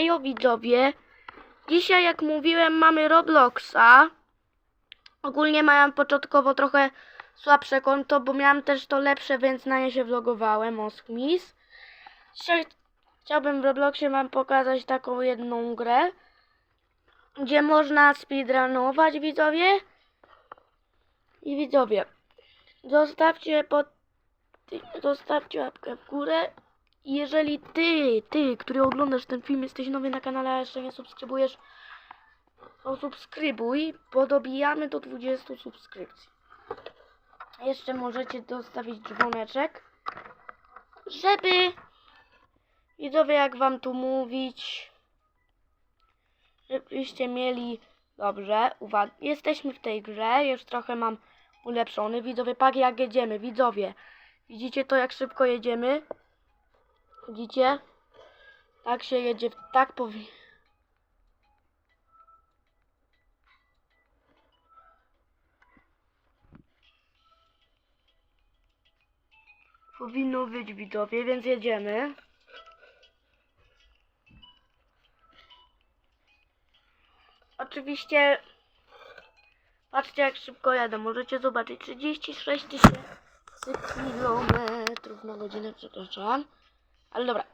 Hejo widzowie, dzisiaj jak mówiłem mamy Robloxa. Ogólnie miałem początkowo trochę słabsze konto, bo miałem też to lepsze, więc na nie się vlogowałem, Oskmis. Dzisiaj chciałbym w Robloxie wam pokazać taką jedną grę, gdzie można speedrunować widzowie. I widzowie, zostawcie pod zostawcie łapkę w górę. Jeżeli ty, ty, który oglądasz ten film, jesteś nowy na kanale, a jeszcze nie subskrybujesz, to subskrybuj, bo dobijamy do 20 subskrypcji. Jeszcze możecie dostawić dzwoneczek, żeby widzowie, jak wam tu mówić, żebyście mieli dobrze, uwaga, jesteśmy w tej grze, już trochę mam ulepszony, widzowie, pak jak jedziemy, widzowie, widzicie to jak szybko jedziemy? Widzicie? Tak się jedzie, tak powi... Powinno być widzowie, więc jedziemy. Oczywiście patrzcie jak szybko jadę, możecie zobaczyć 36 tysięcy kilometrów na godzinę, przepraszam. Ale dobra,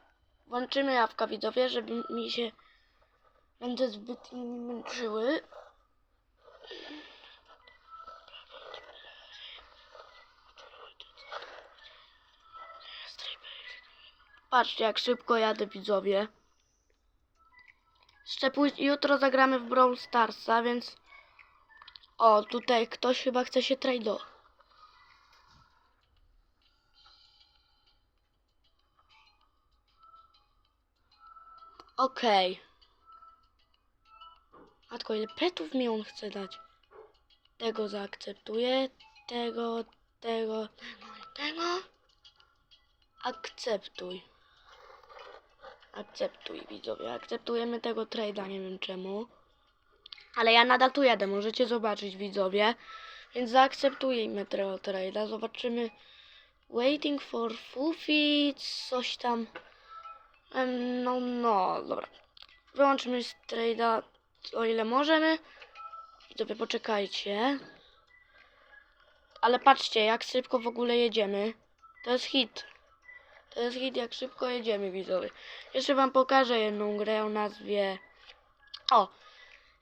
włączymy jawka widzowie, żeby mi się będę zbytnio nie męczyły. Patrzcie jak szybko jadę widzowie. Jeszcze jutro zagramy w Brawl Starsa, więc... O, tutaj ktoś chyba chce się tradeować. Okej. Matko, ile petów mi on chce dać? Tego zaakceptuję, tego, tego, tego, tego. Akceptuj. Akceptuj, widzowie. Akceptujemy tego trade'a, nie wiem czemu. Ale ja nadal tu jadę, możecie zobaczyć, widzowie. Więc zaakceptujemy tego trade'a. Zobaczymy. Waiting for Fufi, coś tam. No, no, dobra. Wyłączymy z trade'a o ile możemy. Widzowie, poczekajcie. Ale patrzcie, jak szybko w ogóle jedziemy. To jest hit. To jest hit, jak szybko jedziemy, widzowie. Jeszcze wam pokażę jedną grę o nazwie... O!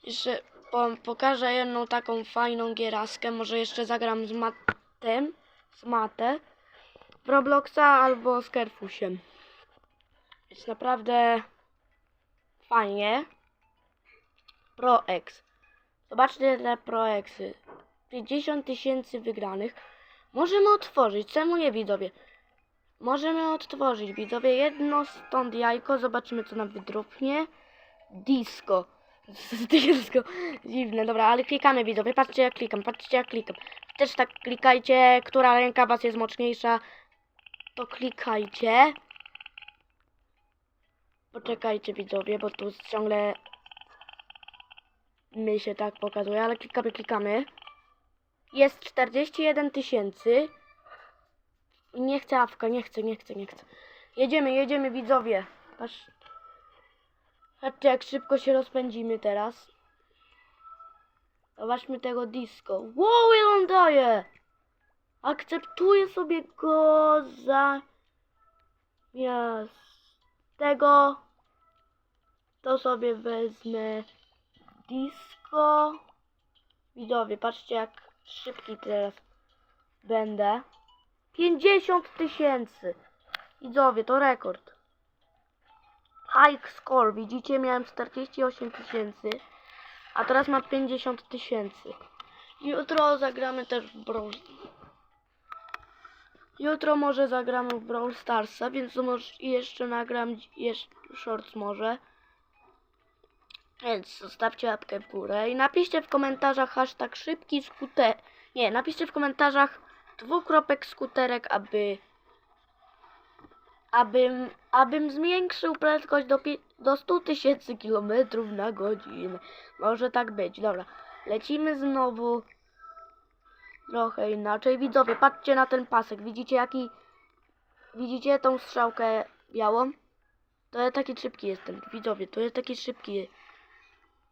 Jeszcze po, pokażę jedną taką fajną gieraskę. Może jeszcze zagram z Matem. Z Mate. W Robloxa albo z Kerfusiem. Jest naprawdę fajnie. ProX. Zobaczcie te ProXy. 50 tysięcy wygranych. Możemy otworzyć. Czemu nie widzowie? Możemy otworzyć widzowie jedno stąd jajko. Zobaczymy co nam wydrupnie. Disco. Disco. Dziwne, dobra, ale klikamy widzowie. Patrzcie jak klikam, patrzcie jak klikam. Też tak klikajcie, która ręka was jest mocniejsza. To klikajcie. Poczekajcie widzowie, bo tu ciągle mi się tak pokazuje, ale klikamy, klikamy. Jest 41 tysięcy. Nie chcę awka, nie chcę, nie chcę, nie chcę. Jedziemy, jedziemy widzowie. Patrz. Patrzcie jak szybko się rozpędzimy teraz. Zobaczmy tego disco. Wow, ile on daje! Akceptuję sobie go za... Yes tego to sobie wezmę disco. Widzowie, patrzcie jak szybki teraz będę. 50 tysięcy. Widzowie, to rekord. High score, widzicie, miałem 48 tysięcy, a teraz mam 50 tysięcy. Jutro zagramy też w Brawl Jutro może zagramy w Brawl Starsa, więc może jeszcze nagram jeszcze shorts może. Więc zostawcie łapkę w górę i napiszcie w komentarzach hashtag szybki skuter. Nie, napiszcie w komentarzach dwukropek skuterek, aby abym, abym zwiększył prędkość do, do 100 tysięcy kilometrów na godzinę. Może tak być. Dobra, lecimy znowu trochę inaczej. Widzowie, patrzcie na ten pasek. Widzicie jaki... Widzicie tą strzałkę białą? To ja taki szybki jestem, widzowie, to jest taki szybki.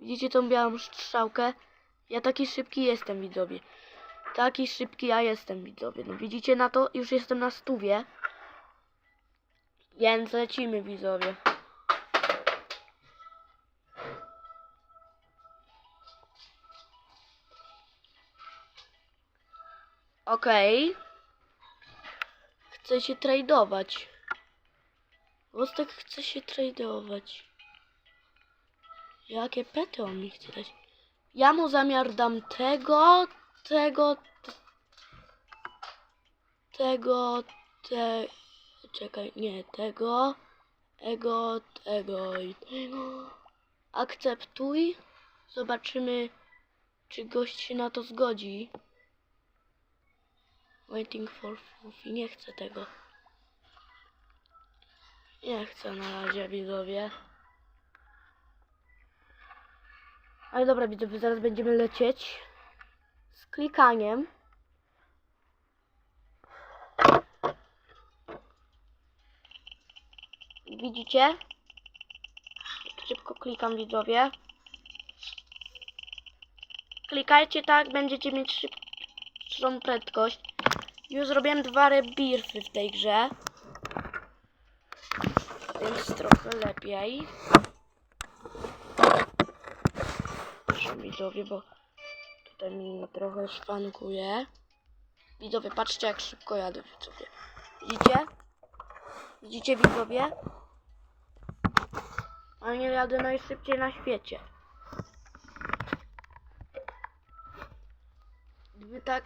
Widzicie tą białą strzałkę? Ja taki szybki jestem, widzowie. Taki szybki ja jestem, widzowie. No widzicie na to? Już jestem na stówie. Więc lecimy, widzowie. Okej. Chce się tradeować. Wostek chce się tradeować. Jakie pety on mi chce dać? Ja mu zamiar dam tego, tego, tego, te... Czekaj, nie, tego, tego, tego i tego. Akceptuj. Zobaczymy, czy gość się na to zgodzi. Waiting for Fufi. Nie chcę tego. Nie chcę na razie, widzowie. Ale dobra, widzowie, zaraz będziemy lecieć z klikaniem. Widzicie? Szybko klikam, widzowie. Klikajcie tak, będziecie mieć szybszą prędkość. Już zrobiłem dwa rebirfy w tej grze. Więc trochę lepiej. Widzowie, bo tutaj mi trochę szwankuje. Widzowie, patrzcie jak szybko jadę, widzowie. Widzicie? Widzicie, widzowie? A nie jadę najszybciej na świecie. Wy tak...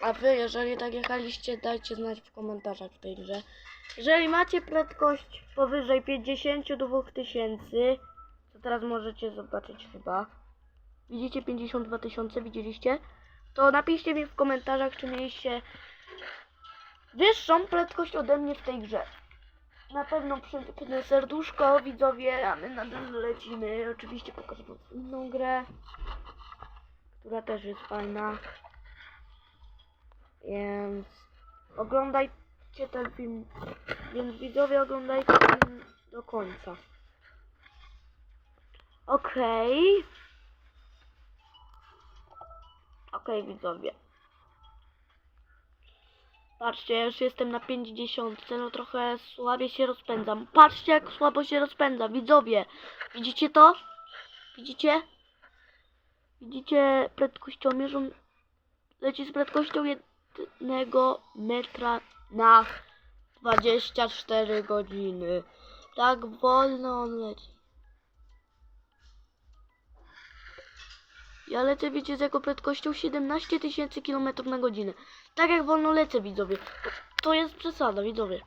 A wy, jeżeli tak jechaliście, dajcie znać w komentarzach w tej grze. Jeżeli macie prędkość powyżej 52 tysięcy, teraz możecie zobaczyć chyba. Widzicie 52 tysiące, widzieliście? To napiszcie mi w komentarzach, czy mieliście wyższą prędkość ode mnie w tej grze. Na pewno przypnę serduszko, widzowie, a my nadal lecimy. Oczywiście pokażę inną grę, która też jest fajna. Więc oglądajcie ten film. Więc widzowie oglądajcie film do końca. Okej. Okej, widzowie. Patrzcie, już jestem na 50, no trochę słabiej się rozpędzam. Patrzcie, jak słabo się rozpędza, widzowie. Widzicie to? Widzicie? Widzicie prędkościomierz? On leci z prędkością jednego metra na 24 godziny. Tak wolno on leci. Ja lecę, wiecie, z jaką prędkością 17 tysięcy km na godzinę. Tak jak wolno lecę, widzowie. To, jest przesada, widzowie.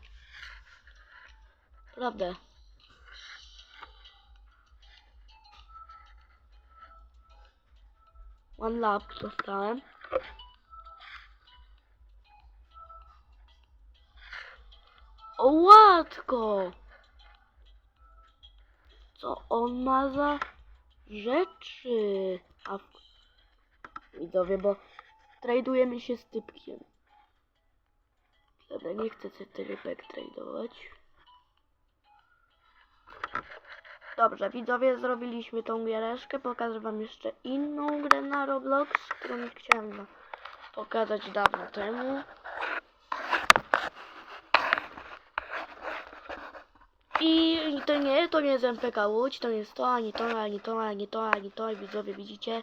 Prawda. One lap dostałem. O, łatko! Co on ma za rzeczy? A widzowie, bo tradujemy się z typkiem. Dobra, nie chcę sobie rybek tradować. Dobrze, widzowie, zrobiliśmy tą giereszkę. Pokażę wam jeszcze inną grę na Roblox, którą chciałem pokazać dawno temu. I to nie, to nie jest MPK Łódź, to nie jest to, ani to, ani to, ani to, ani to, widzowie, widzicie?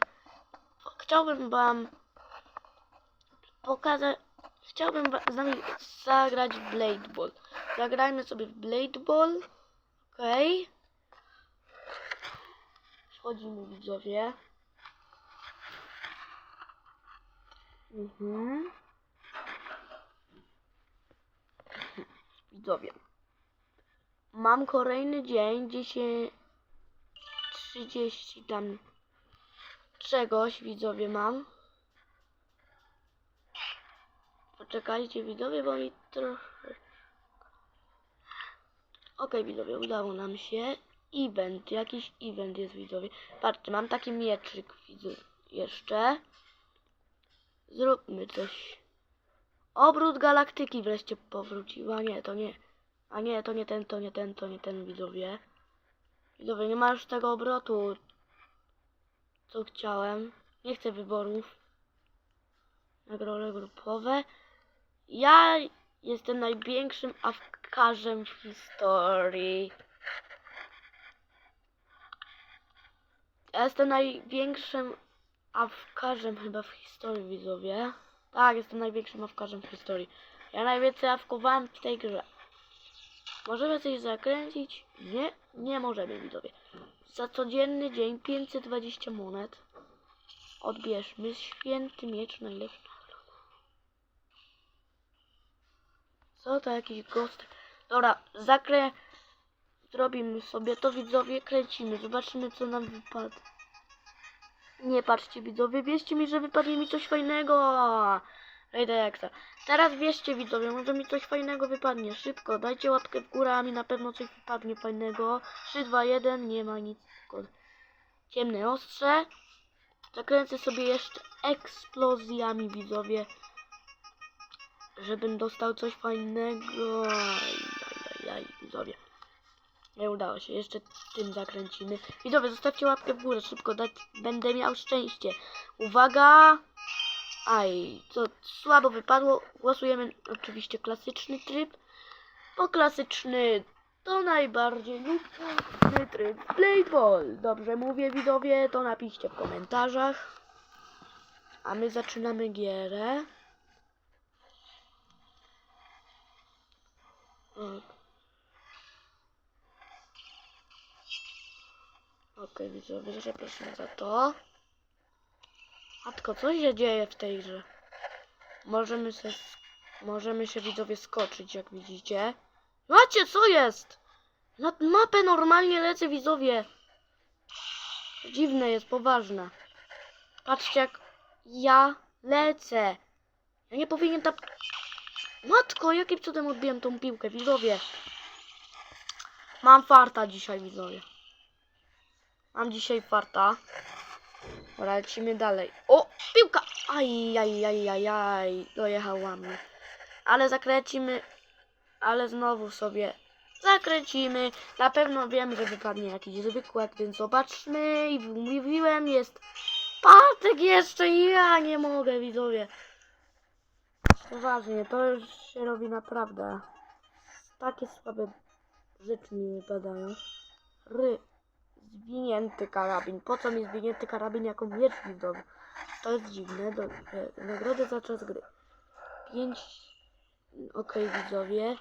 Chciałbym wam pokazać, chciałbym z nami zagrać w Blade Ball. Zagrajmy sobie w Blade Ball, okej? Wchodzimy, widzowie. Mhm. Widzowie. Mam kolejny dzień, 10, 30 tam czegoś, widzowie, mam. Poczekajcie, widzowie, bo mi trochę... Okej, widzowie, udało nam się. Event, jakiś event jest, widzowie. Patrzcie, mam taki mieczyk, widzę, jeszcze. Zróbmy coś. Obrót galaktyki wreszcie powróciła. Nie, to nie. A nie, to nie ten, to nie ten, to nie ten widzowie. Widzowie, nie ma już tego obrotu. Co chciałem. Nie chcę wyborów. Nagrody grupowe. Ja jestem największym awkarzem w historii. Ja jestem największym awkarzem chyba w historii, widzowie. Tak, jestem największym awkarzem w historii. Ja najwięcej awkowałem w tej grze. Możemy coś zakręcić? Nie, nie możemy, widzowie. Za codzienny dzień 520 monet. Odbierzmy święty miecz najlepszy. Co to jakiś ghost? Dobra, zakrę... Zrobimy sobie to, widzowie, kręcimy. Zobaczymy, co nam wypadnie. Nie patrzcie, widzowie, wierzcie mi, że wypadnie mi coś fajnego. Rejda Jaksa. Teraz wierzcie, widzowie, może mi coś fajnego wypadnie. Szybko, dajcie łapkę w górę, a mi na pewno coś wypadnie fajnego. 3, 2, 1, nie ma nic. Ciemne ostrze. Zakręcę sobie jeszcze eksplozjami, widzowie. Żebym dostał coś fajnego. Ajajaj, widzowie. Nie udało się, jeszcze tym zakręcimy. Widzowie, zostawcie łapkę w górę, szybko, dać, będę miał szczęście. Uwaga! Aj, co słabo wypadło. Głosujemy oczywiście klasyczny tryb. Bo klasyczny to najbardziej lubny tryb Playball. Dobrze mówię, widzowie, to napiszcie w komentarzach. A my zaczynamy gierę. Ok. Okej, widzowie, przepraszam za to. Matko, co się dzieje w tej grze? Możemy się, możemy się widzowie skoczyć, jak widzicie. Macie, co jest? Na mapę normalnie lecę, widzowie. Dziwne jest, poważne. Patrzcie, jak ja lecę. Ja nie powinien tak... Matko, jakim cudem odbiłem tą piłkę, widzowie. Mam farta dzisiaj, widzowie. Mam dzisiaj farta. Dobra, lecimy dalej. O, piłka! Aj, aj, aj, aj, aj. Dojechała. Ale zakręcimy. Ale znowu sobie zakręcimy. Na pewno wiem, że wypadnie jakiś zwykłek, więc zobaczmy. I mówiłem, jest Bartek jeszcze ja nie mogę, widzowie. Poważnie, to już się robi naprawdę. Takie słabe rzeczy mi wypadają. Ry. Zwinięty karabin. Po co mi zwinięty karabin jako miecz widzowy? To jest dziwne. Do, e, nagrody za czas gry. 5. Okej, widzowie.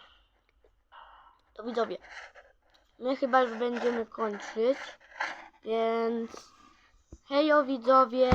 To widzowie. My chyba już będziemy kończyć. Więc. Hejo widzowie.